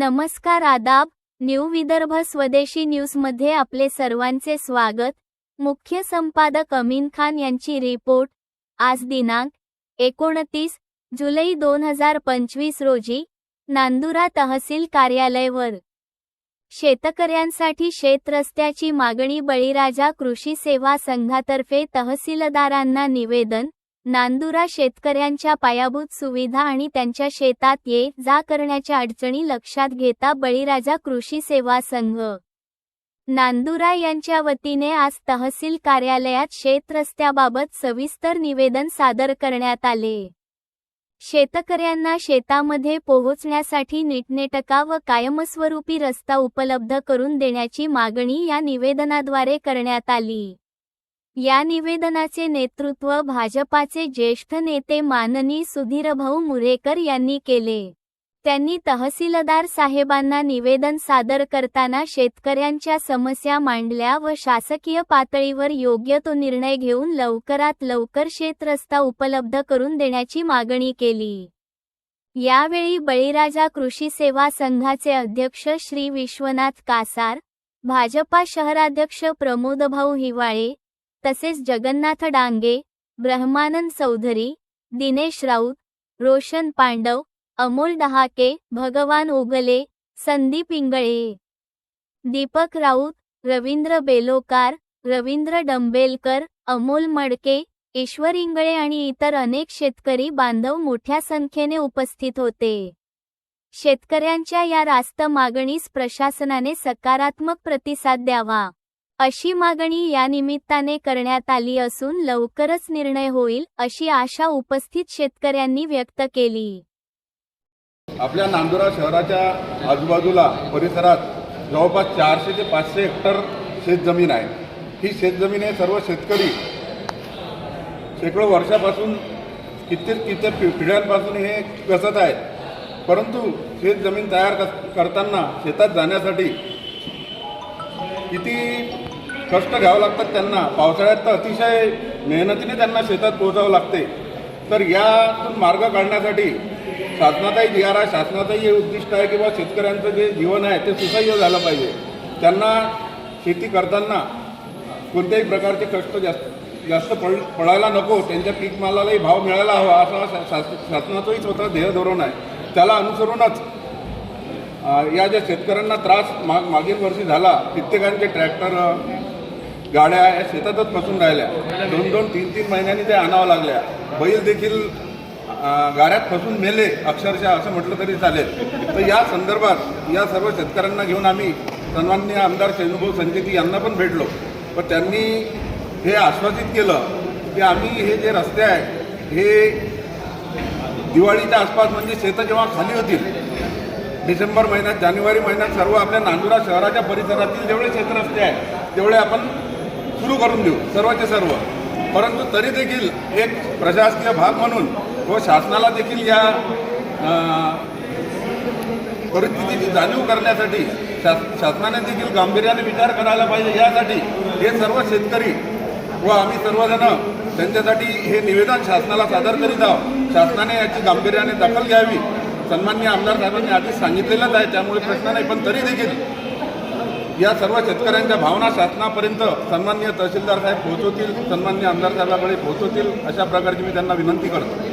नमस्कार आदाब न्यू विदर्भ स्वदेशी न्यूजमध्ये आपले सर्वांचे स्वागत. मुख्य संपादक अमीन खान यांची रिपोर्ट. आज दिनांक एकोणतीस जुलै दोन हजार पंचवीस रोजी नांदुरा तहसील कार्यालयवर. शेतकऱ्यांसाठी शेतरस्त्याची मागणी बळीराजा कृषी सेवा संघातर्फे तहसीलदारांना निवेदन नांदुरा शेतकऱ्यांच्या पायाभूत सुविधा आणि त्यांच्या शेतात ये जा करण्याच्या अडचणी लक्षात घेता बळीराजा कृषी सेवा संघ. नांदुरा यांच्या वतीने आज तहसील कार्यालयात शेतरस्त्याबाबत सविस्तर निवेदन सादर करण्यात आले. शेतकऱ्यांना शेतामध्ये पोहोचण्यासाठी नीटनेटका व कायमस्वरूपी रस्ता उपलब्ध करून देण्याची मागणी या निवेदनाद्वारे करण्यात आली. या निवेदनाचे नेतृत्व भाजपाचे ज्येष्ठ नेते माननी सुधीरभाऊ मुरेकर यांनी केले. त्यांनी तहसीलदार साहेबांना निवेदन सादर करताना शेतकऱ्यांच्या समस्या मांडल्या व शासकीय पातळीवर योग्य तो निर्णय घेऊन लवकरात लवकर शेतरस्ता उपलब्ध करून देण्याची मागणी केली. यावेळी बळीराजा कृषी सेवा संघाचे अध्यक्ष श्री विश्वनाथ कासार भाजपा शहराध्यक्ष प्रमोदभाऊ हिवाळे तसेच जगन्नाथ डांगे ब्रह्मानंद चौधरी दिनेश राऊत रोशन पांडव अमोल डहाके भगवान ओगले संदीप इंगळे. दीपक राऊत रवींद्र बेलोकार रवींद्र डंबेलकर अमोल मडके ईश्वर इंगळे आणि इतर अनेक शेतकरी बांधव मोठ्या संख्येने उपस्थित होते. शेतकऱ्यांच्या या रास्त मागणीस प्रशासनाने सकारात्मक प्रतिसाद द्यावा. अशी मागणी या निमित्ताने करण्यात आली असून लवकरच निर्णय होईल अशी आशा उपस्थित शेतकऱ्यांनी व्यक्त केली. आपल्या नांदुरा शहराच्या आजूबाजूला परिसरात जवळपास चारशे ते पाचशे हेक्टर शेतजमीन आहे. ही शेतजमीन हे सर्व शेतकरी शेकडो वर्षापासून कित्येक कित्येक पि- पिढ्यांपासून हे कसत आहेत. परंतु शेतजमीन तयार करताना शेतात जाण्यासाठी किती कष्ट घ्यावं लागतात त्यांना. पावसाळ्यात तर अतिशय मेहनतीने त्यांना शेतात पोहोचावं लागते. तर यातून मार्ग काढण्यासाठी शासनाचाही जी आहे शासनाचंही हे उद्दिष्ट आहे किंवा शेतकऱ्यांचं जे जीवन आहे ते सुसह्य झालं पाहिजे. त्यांना शेती करताना कोणत्याही प्रकारचे कष्ट जास्त जास्त पड पडायला नको. त्यांच्या पीक मालालाही भाव मिळायला हवा असा शा- शास- शासनाचंही स्वतः ध्येय धोरण आहे. त्याला अनुसरूनच या ज्या शेतकऱ्यांना त्रास माग मागील वर्षी झाला कित्येकांचे ट्रॅक्टर गाड्या या शेतातच फसून राहिल्या. दोन दोन तीन तीन महिन्यांनी ते आणावं लागल्या. बैल देखील गाड्यात फसून मेले अक्षरशः असं म्हटलं तरी चालेल. तर या संदर्भात या सर्व शेतकऱ्यांना घेऊन आम्ही सन्मान्य आमदार शैनुभाऊ संजेती यांना पण भेटलो. पण त्यांनी हे आश्वासित केलं की आम्ही हे जे रस्ते आहे हे दिवाळीच्या आसपास म्हणजे शेतं जेव्हा खाली होतील डिसेंबर महिन्यात जानेवारी महिन्यात सर्व आपल्या नांदुरा शहराच्या परिसरातील जेवढे शेतरस्ते आहेत तेवढे आपण सुरू करून देऊ सर्वचे सर्व. परंतु तरी देखील एक प्रशासकीय भाग म्हणून व शासनाला देखील या परिस्थितीची जाणीव करण्यासाठी शास शासनाने देखील गांभीर्याने विचार करायला पाहिजे. यासाठी हे सर्व शेतकरी व आम्ही सर्वजण त्यांच्यासाठी हे निवेदन शासनाला सादर करीत आहोत. शासनाने याची गांभीर्याने दखल घ्यावी. सन्मान्य आमदार साहेबांनी आधीच सांगितलेलंच आहे त्यामुळे प्रश्न नाही. पण तरी देखील या सर्व शेतकऱ्यांच्या भावना शासनापर्यंत सन्मान्य तहसीलदार साहेब पोहोचवतील सन्मान्य आमदार साहेबाकडे पोहोचवतील अशा प्रकारची मी त्यांना विनंती करतो.